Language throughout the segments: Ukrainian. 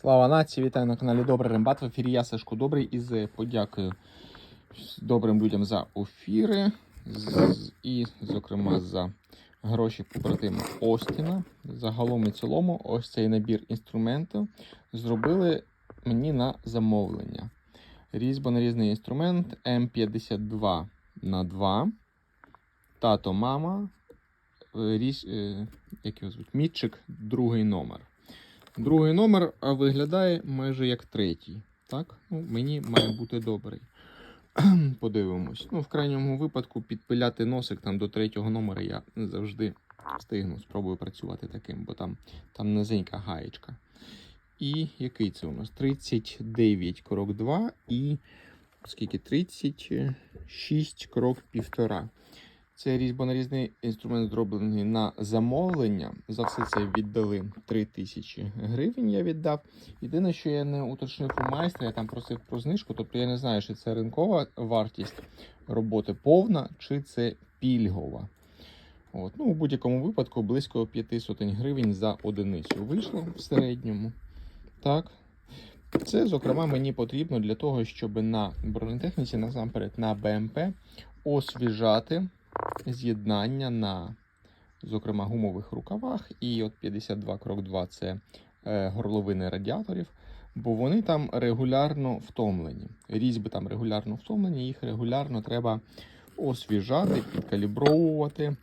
Слава нації! Вітаю на каналі Добрий Рембат. В ефірі я Сашко Добрий із подякою добрим людям за ефіри з- і, зокрема, за гроші побратима Остіна. Загалом і цілому, ось цей набір інструментів зробили мені на замовлення. Різьбо-нарізний інструмент М52 на 2 Тато мама. е, Ріж, е, як його звуть? Мітчик, другий номер. Другий номер виглядає майже як третій. Так? Ну, мені має бути добрий. Подивимось. Ну, в крайньому випадку підпиляти носик там до третього номера я завжди встигну. Спробую працювати таким, бо там, там низенька гаєчка. І який це у нас? 39 крок 2 і скільки? 36 крок 1,5. Це різьбонарізний інструмент зроблений на замовлення. За все це віддали 3 тисячі гривень. Я віддав. Єдине, що я не уточнив у майстра, я там просив про знижку. Тобто я не знаю, чи це ринкова вартість роботи повна, чи це пільгова. От. Ну, у будь-якому випадку близько 5 сотень гривень за одиницю вийшло в середньому. Так. Це, зокрема, мені потрібно для того, щоб на бронетехніці, насамперед на БМП, освіжати з'єднання на, зокрема, гумових рукавах. І от 52 крок 2 це е, горловини радіаторів, бо вони там регулярно втомлені. Різьби там регулярно втомлені, їх регулярно треба освіжати, підкалібровувати.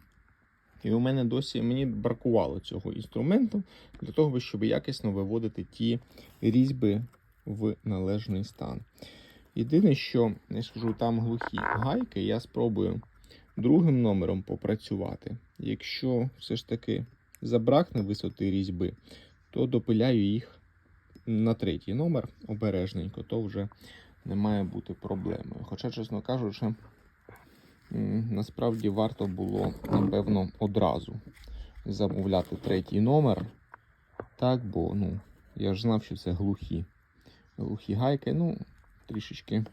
І у мене досі мені бракувало цього інструменту для того, щоб якісно виводити ті різьби в належний стан. Єдине, що я скажу, там глухі гайки, я спробую другим номером попрацювати. Якщо все ж таки забракне висоти різьби, то допиляю їх на третій номер обережненько, то вже не має бути проблемою. Хоча, чесно кажучи, насправді варто було, напевно, одразу замовляти третій номер. Так, бо ну, я ж знав, що це глухі. Глухі гайки, ну, трішечки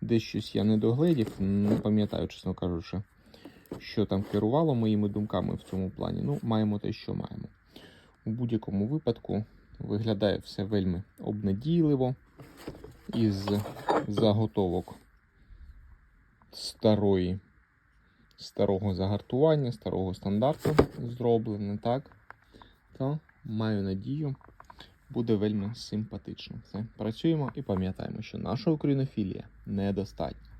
десь щось я не догледів, не пам'ятаю, чесно кажучи, що там керувало моїми думками в цьому плані. Ну, маємо те, що маємо. У будь-якому випадку виглядає все вельми обнадійливо із заготовок старої, старого загартування, старого стандарту зроблене, так? То маю надію, буде вельми симпатично. Все, працюємо і пам'ятаємо, що наша українофілія недостатня.